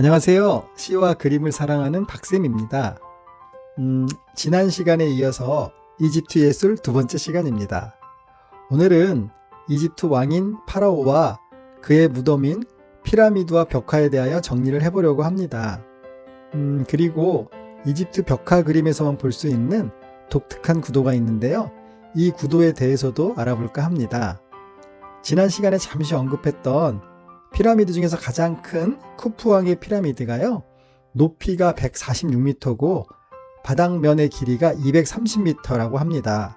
안녕하세요. 시와 그림을 사랑하는 박쌤입니다. 음, 지난 시간에 이어서 이집트 예술 두 번째 시간입니다. 오늘은 이집트 왕인 파라오와 그의 무덤인 피라미드와 벽화에 대하여 정리를 해보려고 합니다. 음, 그리고 이집트 벽화 그림에서만 볼 수 있는 독특한 구도가 있는데요. 이 구도에 대해서도 알아볼까 합니다. 지난 시간에 잠시 언급했던 피라미드 중에서 가장 큰 쿠프왕의 피라미드가요. 높이가 146m고 바닥면의 길이가 230m라고 합니다.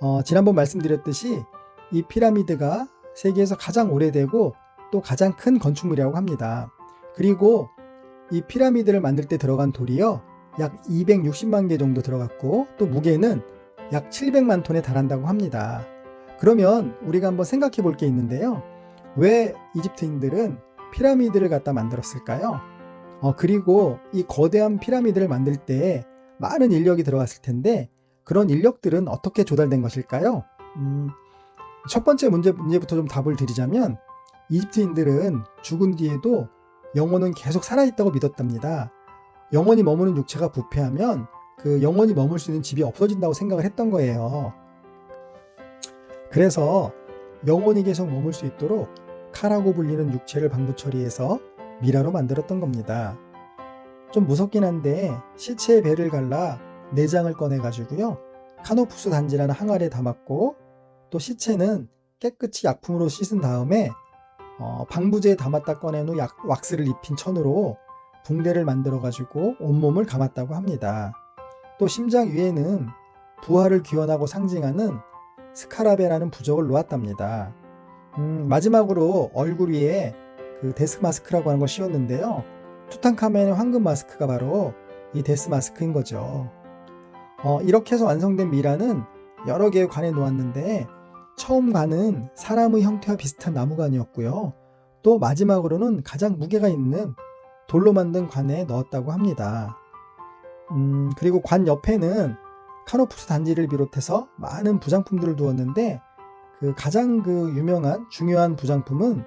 어, 지난번 말씀드렸듯이 이 피라미드가 세계에서 가장 오래되고 또 가장 큰 건축물이라고 합니다. 그리고 이 피라미드를 만들 때 들어간 돌이요. 약 260만 개 정도 들어갔고 또 무게는 약 700만 톤에 달한다고 합니다. 그러면 우리가 한번 생각해 볼 게 있는데요. 왜 이집트인들은 피라미드를 갖다 만들었을까요? 어, 그리고 이 거대한 피라미드를 만들 때 많은 인력이 들어갔을 텐데 그런 인력들은 어떻게 조달된 것일까요? 음, 첫 번째 문제, 문제부터 좀 답을 드리자면 이집트인들은 죽은 뒤에도 영혼은 계속 살아있다고 믿었답니다. 영혼이 머무는 육체가 부패하면 그 영혼이 머물 수 있는 집이 없어진다고 생각을 했던 거예요. 그래서 영혼이 계속 머물 수 있도록 카라고 불리는 육체를 방부 처리해서 미라로 만들었던 겁니다. 좀 무섭긴 한데 시체의 배를 갈라 내장을 꺼내 가지고요. 카노푸스 단지라는 항아리에 담았고 또 시체는 깨끗이 약품으로 씻은 다음에 어, 방부제에 담았다 꺼낸 후 약, 왁스를 입힌 천으로 붕대를 만들어 가지고 온몸을 감았다고 합니다. 또 심장 위에는 부활을 기원하고 상징하는 스카라베라는 부적을 놓았답니다. 음, 마지막으로 얼굴 위에 그 데스 마스크라고 하는 걸 씌웠는데요. 투탕카멘의 황금 마스크가 바로 이 데스 마스크인 거죠. 어, 이렇게 해서 완성된 미라는 여러 개의 관에 놓았는데 처음 관은 사람의 형태와 비슷한 나무관이었고요. 또 마지막으로는 가장 무게가 있는 돌로 만든 관에 넣었다고 합니다. 음, 그리고 관 옆에는 카노푸스 단지를 비롯해서 많은 부장품들을 두었는데 그 가장 그 유명한 중요한 부장품은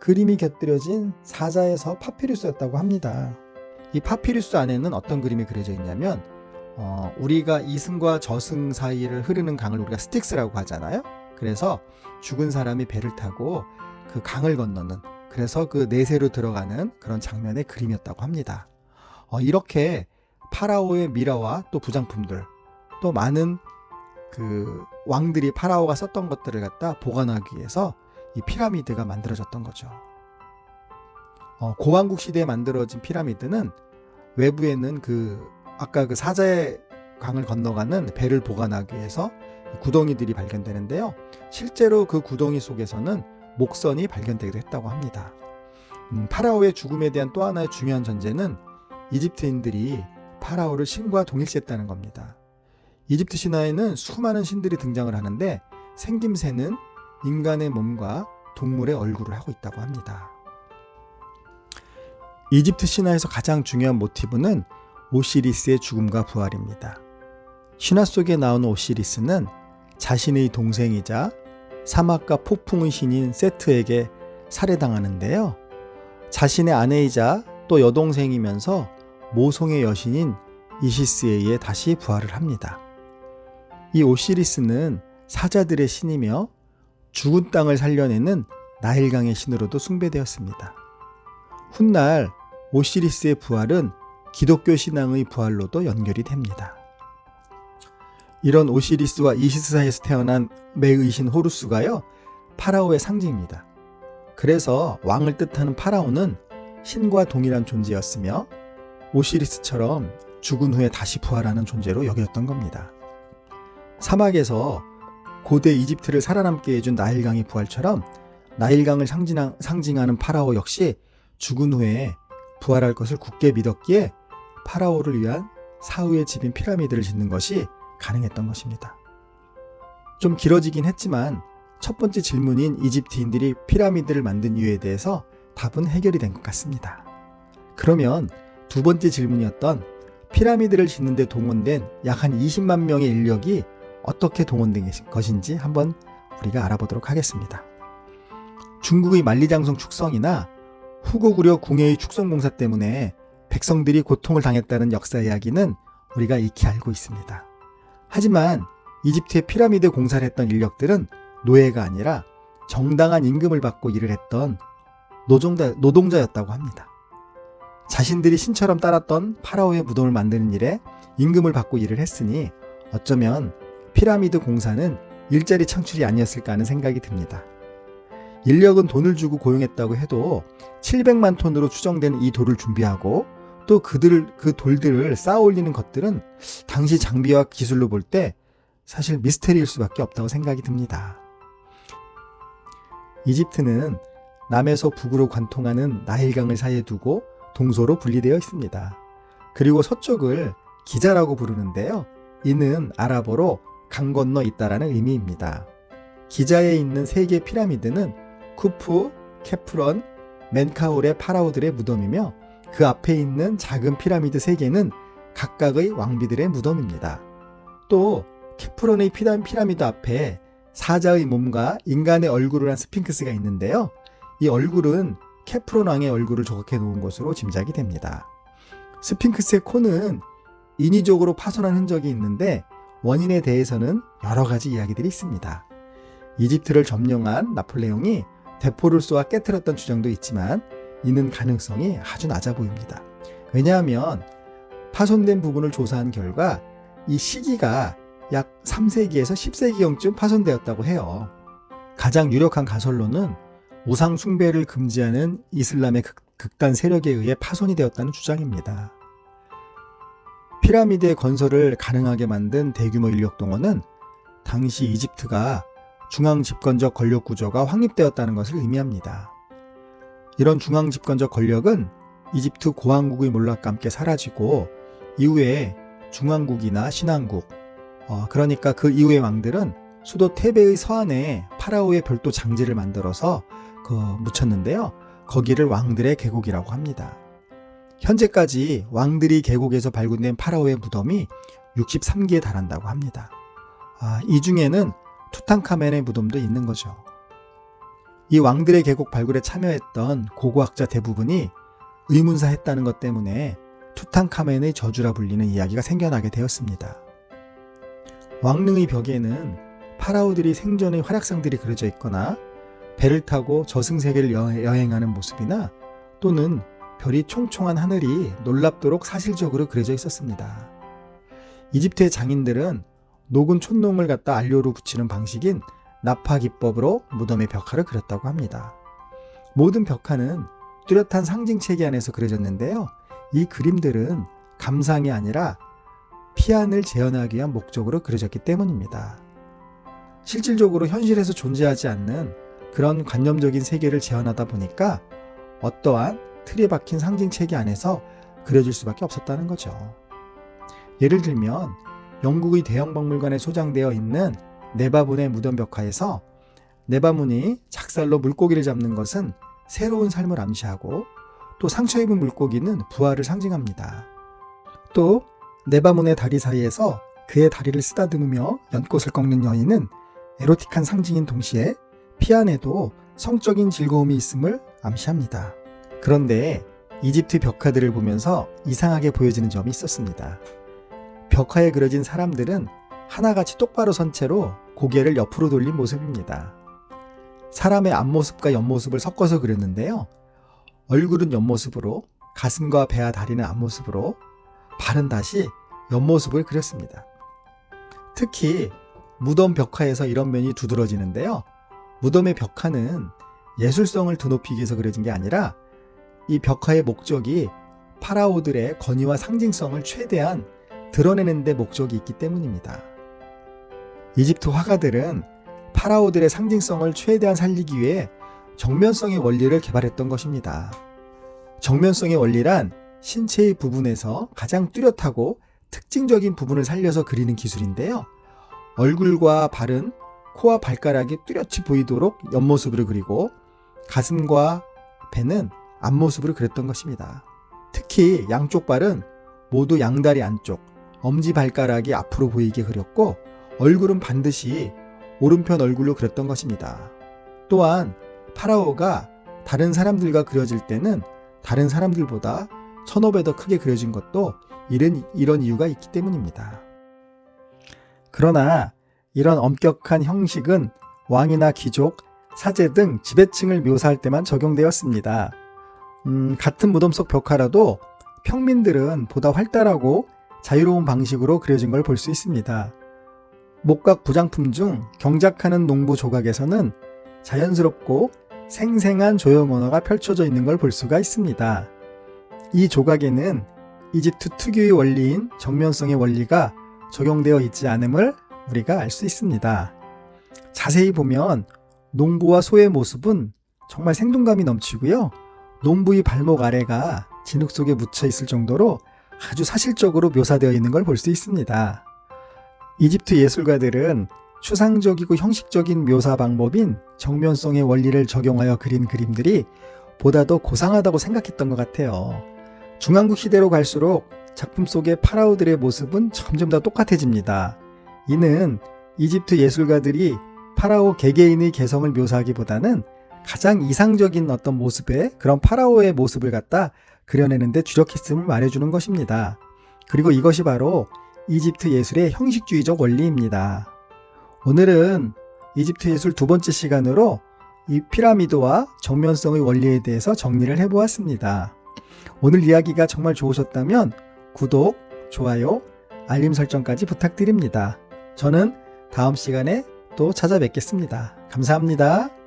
그림이 곁들여진 사자에서 파피루스였다고 합니다. 이 파피루스 안에는 어떤 그림이 그려져 있냐면 어, 우리가 이승과 저승 사이를 흐르는 강을 우리가 스틱스라고 하잖아요. 그래서 죽은 사람이 배를 타고 그 강을 건너는 그래서 그 내세로 들어가는 그런 장면의 그림이었다고 합니다. 어, 이렇게 파라오의 미라와 또 부장품들 또 많은 그 왕들이 파라오가 썼던 것들을 갖다 보관하기 위해서 이 피라미드가 만들어졌던 거죠. 어, 고왕국 시대에 만들어진 피라미드는 외부에는 그 아까 그 사자의 강을 건너가는 배를 보관하기 위해서 구덩이들이 발견되는데요. 실제로 그 구덩이 속에서는 목선이 발견되기도 했다고 합니다. 음, 파라오의 죽음에 대한 또 하나의 중요한 전제는 이집트인들이 파라오를 신과 동일시했다는 겁니다. 이집트 신화에는 수많은 신들이 등장을 하는데 생김새는 인간의 몸과 동물의 얼굴을 하고 있다고 합니다. 이집트 신화에서 가장 중요한 모티브는 오시리스의 죽음과 부활입니다. 신화 속에 나오는 오시리스는 자신의 동생이자 사막과 폭풍의 신인 세트에게 살해당하는데요. 자신의 아내이자 또 여동생이면서 모성의 여신인 이시스에 의해 다시 부활을 합니다. 이 오시리스는 사자들의 신이며 죽은 땅을 살려내는 나일강의 신으로도 숭배되었습니다. 훗날 오시리스의 부활은 기독교 신앙의 부활로도 연결이 됩니다. 이런 오시리스와 이시스 사이에서 태어난 매의 신 호루스가요, 파라오의 상징입니다. 그래서 왕을 뜻하는 파라오는 신과 동일한 존재였으며 오시리스처럼 죽은 후에 다시 부활하는 존재로 여겼던 겁니다. 사막에서 고대 이집트를 살아남게 해준 나일강의 부활처럼 나일강을 상징하는 파라오 역시 죽은 후에 부활할 것을 굳게 믿었기에 파라오를 위한 사후의 집인 피라미드를 짓는 것이 가능했던 것입니다. 좀 길어지긴 했지만 첫 번째 질문인 이집트인들이 피라미드를 만든 이유에 대해서 답은 해결이 된 것 같습니다. 그러면 두 번째 질문이었던 피라미드를 짓는데 동원된 약 한 20만 명의 인력이 어떻게 동원된 것인지 한번 우리가 알아보도록 하겠습니다. 중국의 만리장성 축성이나 후고구려 궁예의 축성공사 때문에 백성들이 고통을 당했다는 역사 이야기는 우리가 익히 알고 있습니다. 하지만 이집트의 피라미드 공사를 했던 인력들은 노예가 아니라 정당한 임금을 받고 일을 했던 노동자, 노동자였다고 합니다. 자신들이 신처럼 따랐던 파라오의 무덤을 만드는 일에 임금을 받고 일을 했으니 어쩌면 피라미드 공사는 일자리 창출이 아니었을까 하는 생각이 듭니다. 인력은 돈을 주고 고용했다고 해도 700만 톤으로 추정되는 이 돌을 준비하고 또 그들 그 돌들을 쌓아 올리는 것들은 당시 장비와 기술로 볼 때 사실 미스테리일 수밖에 없다고 생각이 듭니다. 이집트는 남에서 북으로 관통하는 나일강을 사이에 두고 동서로 분리되어 있습니다. 그리고 서쪽을 기자라고 부르는데요. 이는 아랍어로 강 건너 있다라는 의미입니다. 기자에 있는 세 개의 피라미드는 쿠프, 케프런, 멘카울의 파라오들의 무덤이며 그 앞에 있는 작은 피라미드 세 개는 각각의 왕비들의 무덤입니다. 또 케프론의 피라- 피라미드 앞에 사자의 몸과 인간의 얼굴을 한 스핑크스가 있는데요. 이 얼굴은 케프론 왕의 얼굴을 조각해 놓은 것으로 짐작이 됩니다. 스핑크스의 코는 인위적으로 파손한 흔적이 있는데 원인에 대해서는 여러 가지 이야기들이 있습니다. 이집트를 점령한 나폴레옹이 대포를 쏘아 깨뜨렸던 주장도 있지만 이는 가능성이 아주 낮아 보입니다. 왜냐하면 파손된 부분을 조사한 결과 이 시기가 약 3세기에서 10세기경쯤 파손되었다고 해요. 가장 유력한 가설로는 우상 숭배를 금지하는 이슬람의 극, 극단 세력에 의해 파손이 되었다는 주장입니다. 피라미드의 건설을 가능하게 만든 대규모 인력 동원은 당시 이집트가 중앙 집권적 권력 구조가 확립되었다는 것을 의미합니다. 이런 중앙 집권적 권력은 이집트 고왕국의 몰락과 함께 사라지고 이후에 중왕국이나 신왕국, 어, 그러니까 그 이후의 왕들은 수도 테베의 서안에 파라오의 별도 장지를 만들어서 그 묻혔는데요. 거기를 왕들의 계곡이라고 합니다. 현재까지 왕들이 계곡에서 발굴된 파라오의 무덤이 63개에 달한다고 합니다. 아, 이 중에는 투탕카멘의 무덤도 있는 거죠. 이 왕들의 계곡 발굴에 참여했던 고고학자 대부분이 의문사했다는 것 때문에 투탕카멘의 저주라 불리는 이야기가 생겨나게 되었습니다. 왕릉의 벽에는 파라오들이 생전의 활약상들이 그려져 있거나 배를 타고 저승세계를 여- 여행하는 모습이나 또는 별이 총총한 하늘이 놀랍도록 사실적으로 그려져 있었습니다. 이집트의 장인들은 녹은 촛농을 갖다 안료로 붙이는 방식인 나파 기법으로 무덤의 벽화를 그렸다고 합니다. 모든 벽화는 뚜렷한 상징 체계 안에서 그려졌는데요. 이 그림들은 감상이 아니라 피안을 재현하기 위한 목적으로 그려졌기 때문입니다. 실질적으로 현실에서 존재하지 않는 그런 관념적인 세계를 재현하다 보니까 어떠한 틀에 박힌 상징 체계 안에서 그려질 수밖에 없었다는 거죠. 예를 들면 영국의 대형 박물관에 소장되어 있는 네바문의 무덤 벽화에서 네바문이 작살로 물고기를 잡는 것은 새로운 삶을 암시하고 또 상처 입은 물고기는 부활을 상징합니다. 또 네바문의 다리 사이에서 그의 다리를 쓰다듬으며 연꽃을 꺾는 여인은 에로틱한 상징인 동시에 피안에도 성적인 즐거움이 있음을 암시합니다. 그런데 이집트 벽화들을 보면서 이상하게 보여지는 점이 있었습니다. 벽화에 그려진 사람들은 하나같이 똑바로 선 채로 고개를 옆으로 돌린 모습입니다. 사람의 앞모습과 옆모습을 섞어서 그렸는데요. 얼굴은 옆모습으로, 가슴과 배와 다리는 앞모습으로, 발은 다시 옆모습을 그렸습니다. 특히 무덤 벽화에서 이런 면이 두드러지는데요. 무덤의 벽화는 예술성을 드높이기 위해서 그려진 게 아니라 이 벽화의 목적이 파라오들의 권위와 상징성을 최대한 드러내는 데 목적이 있기 때문입니다. 이집트 화가들은 파라오들의 상징성을 최대한 살리기 위해 정면성의 원리를 개발했던 것입니다. 정면성의 원리란 신체의 부분에서 가장 뚜렷하고 특징적인 부분을 살려서 그리는 기술인데요. 얼굴과 발은 코와 발가락이 뚜렷이 보이도록 옆모습으로 그리고 가슴과 배는 앞모습으로 그렸던 것입니다. 특히 양쪽 발은 모두 양다리 안쪽, 엄지 발가락이 앞으로 보이게 그렸고 얼굴은 반드시 오른편 얼굴로 그렸던 것입니다. 또한 파라오가 다른 사람들과 그려질 때는 다른 사람들보다 천여 배더 크게 그려진 것도 이런, 이런 이유가 있기 때문입니다. 그러나 이런 엄격한 형식은 왕이나 귀족, 사제 등 지배층을 묘사할 때만 적용되었습니다. 음, 같은 무덤 속 벽화라도 평민들은 보다 활달하고 자유로운 방식으로 그려진 걸 볼 수 있습니다. 목각 부장품 중 경작하는 농부 조각에서는 자연스럽고 생생한 조형 언어가 펼쳐져 있는 걸 볼 수가 있습니다. 이 조각에는 이집트 특유의 원리인 정면성의 원리가 적용되어 있지 않음을 우리가 알 수 있습니다. 자세히 보면 농부와 소의 모습은 정말 생동감이 넘치고요. 농부의 발목 아래가 진흙 속에 묻혀 있을 정도로 아주 사실적으로 묘사되어 있는 걸 볼 수 있습니다. 이집트 예술가들은 추상적이고 형식적인 묘사 방법인 정면성의 원리를 적용하여 그린 그림들이 보다 더 고상하다고 생각했던 것 같아요. 중앙국 시대로 갈수록 작품 속의 파라오들의 모습은 점점 더 똑같아집니다. 이는 이집트 예술가들이 파라오 개개인의 개성을 묘사하기보다는 가장 이상적인 어떤 모습의 그런 파라오의 모습을 갖다 그려내는데 주력했음을 말해주는 것입니다. 그리고 이것이 바로 이집트 예술의 형식주의적 원리입니다. 오늘은 이집트 예술 두 번째 시간으로 이 피라미드와 정면성의 원리에 대해서 정리를 해보았습니다. 오늘 이야기가 정말 좋으셨다면 구독, 좋아요, 알림 설정까지 부탁드립니다. 저는 다음 시간에 또 찾아뵙겠습니다. 감사합니다.